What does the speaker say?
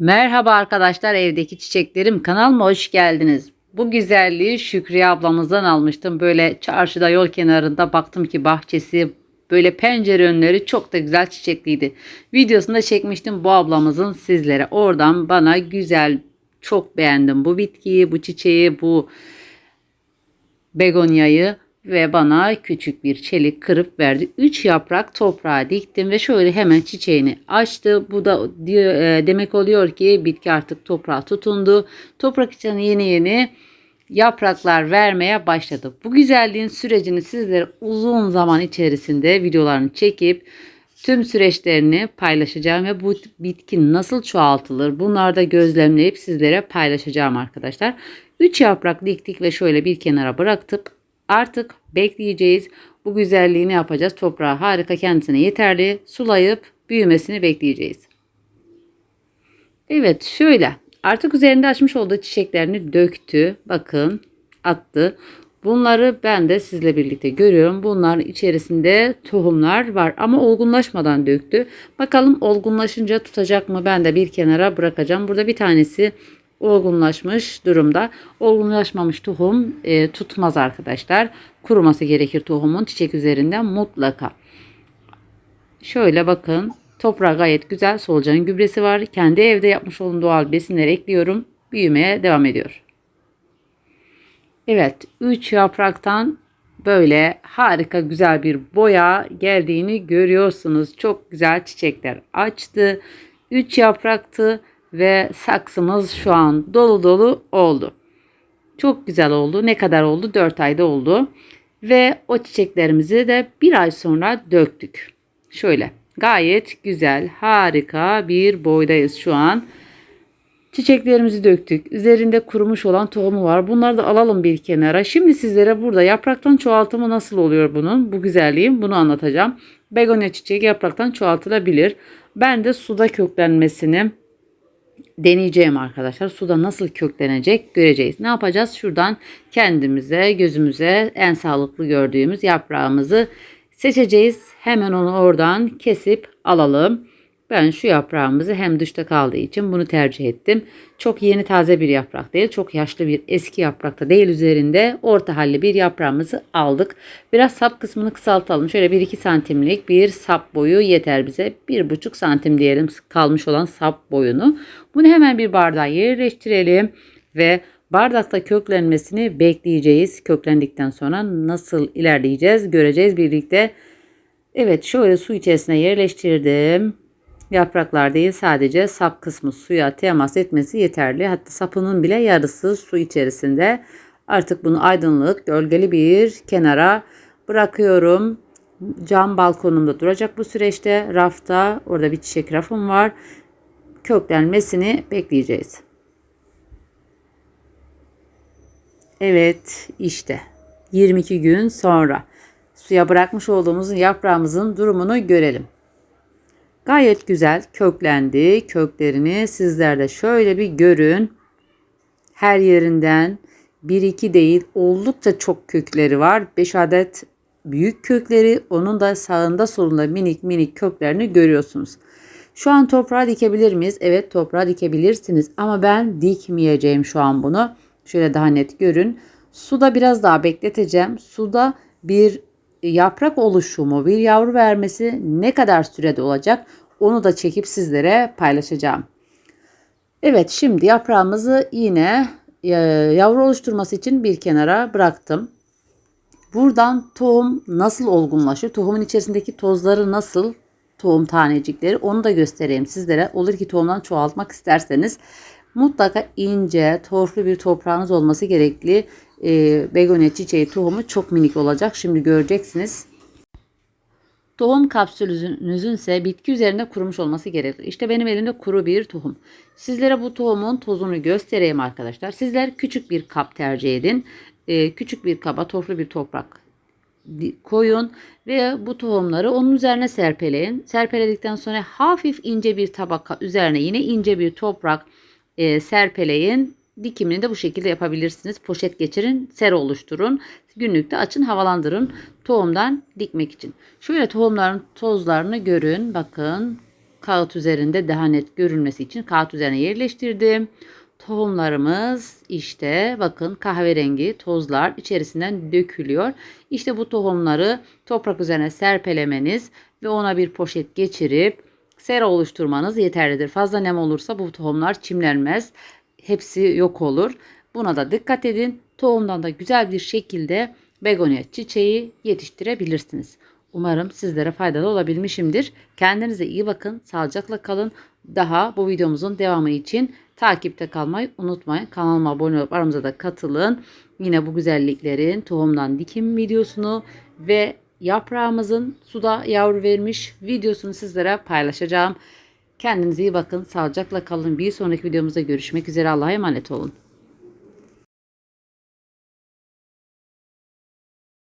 Merhaba arkadaşlar evdeki çiçeklerim kanalıma hoş geldiniz. Bu güzelliği Şükriye ablamızdan almıştım. Böyle çarşıda yol kenarında baktım ki bahçesi böyle pencere önleri çok da güzel çiçekliydi. Videosunu da çekmiştim bu ablamızın sizlere. Oradan bana güzel çok beğendim bu bitkiyi, bu çiçeği, bu begonyayı ve bana küçük bir çelik kırıp verdi. 3 yaprak toprağa diktim ve şöyle hemen çiçeğini açtı. Bu da e, demek oluyor ki bitki artık toprağa tutundu. Toprak için yeni yeni yapraklar vermeye başladı. Bu güzelliğin sürecini sizlere uzun zaman içerisinde videolarını çekip tüm süreçlerini paylaşacağım ve bu bitki nasıl çoğaltılır bunları da gözlemleyip sizlere paylaşacağım arkadaşlar. 3 yaprak diktik ve şöyle bir kenara bıraktık. Artık bekleyeceğiz. Bu güzelliğini yapacağız. Toprağa harika kendisine yeterli. Sulayıp büyümesini bekleyeceğiz. Evet şöyle artık üzerinde açmış olduğu çiçeklerini döktü. Bakın attı. Bunları ben de sizle birlikte görüyorum. Bunların içerisinde tohumlar var ama olgunlaşmadan döktü. Bakalım olgunlaşınca tutacak mı? Ben de bir kenara bırakacağım. Burada bir tanesi olgunlaşmış durumda. Olgunlaşmamış tohum e, tutmaz arkadaşlar. Kuruması gerekir tohumun çiçek üzerinden mutlaka. Şöyle bakın toprağı gayet güzel solucan gübresi var. Kendi evde yapmış olduğum doğal besinleri ekliyorum. Büyümeye devam ediyor. Evet 3 yapraktan böyle harika güzel bir boya geldiğini görüyorsunuz. Çok güzel çiçekler açtı. 3 yapraktı ve saksımız şu an dolu dolu oldu. Çok güzel oldu. Ne kadar oldu? 4 ayda oldu. Ve o çiçeklerimizi de bir ay sonra döktük. Şöyle gayet güzel, harika bir boydayız şu an. Çiçeklerimizi döktük. Üzerinde kurumuş olan tohumu var. Bunları da alalım bir kenara. Şimdi sizlere burada yapraktan çoğaltımı nasıl oluyor bunun? Bu güzelliğim bunu anlatacağım. Begonya çiçeği yapraktan çoğaltılabilir. Ben de suda köklenmesini deneyeceğim arkadaşlar. Suda nasıl köklenecek göreceğiz. Ne yapacağız? Şuradan kendimize, gözümüze en sağlıklı gördüğümüz yaprağımızı seçeceğiz. Hemen onu oradan kesip alalım. Ben şu yaprağımızı hem dışta kaldığı için bunu tercih ettim. Çok yeni taze bir yaprak değil. Çok yaşlı bir eski yaprak da değil üzerinde. Orta halli bir yaprağımızı aldık. Biraz sap kısmını kısaltalım. Şöyle 1-2 santimlik bir sap boyu yeter bize. 1,5 santim diyelim kalmış olan sap boyunu. Bunu hemen bir bardağa yerleştirelim. Ve bardakta köklenmesini bekleyeceğiz. Köklendikten sonra nasıl ilerleyeceğiz göreceğiz birlikte. Evet şöyle su içerisine yerleştirdim. Yapraklar değil sadece sap kısmı suya temas etmesi yeterli. Hatta sapının bile yarısı su içerisinde. Artık bunu aydınlık, gölgeli bir kenara bırakıyorum. Cam balkonumda duracak bu süreçte. Rafta orada bir çiçek rafım var. Köklenmesini bekleyeceğiz. Evet işte 22 gün sonra suya bırakmış olduğumuz yaprağımızın durumunu görelim. Gayet güzel köklendi. Köklerini sizler de şöyle bir görün. Her yerinden bir iki değil oldukça çok kökleri var. 5 adet büyük kökleri onun da sağında solunda minik minik köklerini görüyorsunuz. Şu an toprağa dikebilir miyiz? Evet toprağa dikebilirsiniz ama ben dikmeyeceğim şu an bunu. Şöyle daha net görün. Suda biraz daha bekleteceğim. Suda bir yaprak oluşumu, bir yavru vermesi ne kadar sürede olacak onu da çekip sizlere paylaşacağım. Evet şimdi yaprağımızı yine e, yavru oluşturması için bir kenara bıraktım. Buradan tohum nasıl olgunlaşır? Tohumun içerisindeki tozları nasıl? Tohum tanecikleri onu da göstereyim sizlere. Olur ki tohumdan çoğaltmak isterseniz mutlaka ince, torflu bir toprağınız olması gerekli. E, begonya çiçeği tohumu çok minik olacak. Şimdi göreceksiniz. Tohum kapsülünüzün ise bitki üzerinde kurumuş olması gerekir. İşte benim elimde kuru bir tohum. Sizlere bu tohumun tozunu göstereyim arkadaşlar. Sizler küçük bir kap tercih edin. Ee, küçük bir kaba torflu bir toprak koyun ve bu tohumları onun üzerine serpeleyin. Serpeledikten sonra hafif ince bir tabaka üzerine yine ince bir toprak e, serpeleyin dikimini de bu şekilde yapabilirsiniz. Poşet geçirin, sera oluşturun. Günlükte açın, havalandırın tohumdan dikmek için. Şöyle tohumların tozlarını görün. Bakın kağıt üzerinde daha net görünmesi için kağıt üzerine yerleştirdim. Tohumlarımız işte bakın kahverengi tozlar içerisinden dökülüyor. İşte bu tohumları toprak üzerine serpelemeniz ve ona bir poşet geçirip sera oluşturmanız yeterlidir. Fazla nem olursa bu tohumlar çimlenmez. Hepsi yok olur. Buna da dikkat edin. Tohumdan da güzel bir şekilde begonya çiçeği yetiştirebilirsiniz. Umarım sizlere faydalı olabilmişimdir. Kendinize iyi bakın. Sağlıcakla kalın. Daha bu videomuzun devamı için takipte kalmayı unutmayın. Kanalıma abone olup aramıza da katılın. Yine bu güzelliklerin tohumdan dikim videosunu ve yaprağımızın suda yavru vermiş videosunu sizlere paylaşacağım. Kendinize iyi bakın. Sağlıcakla kalın. Bir sonraki videomuzda görüşmek üzere. Allah'a emanet olun.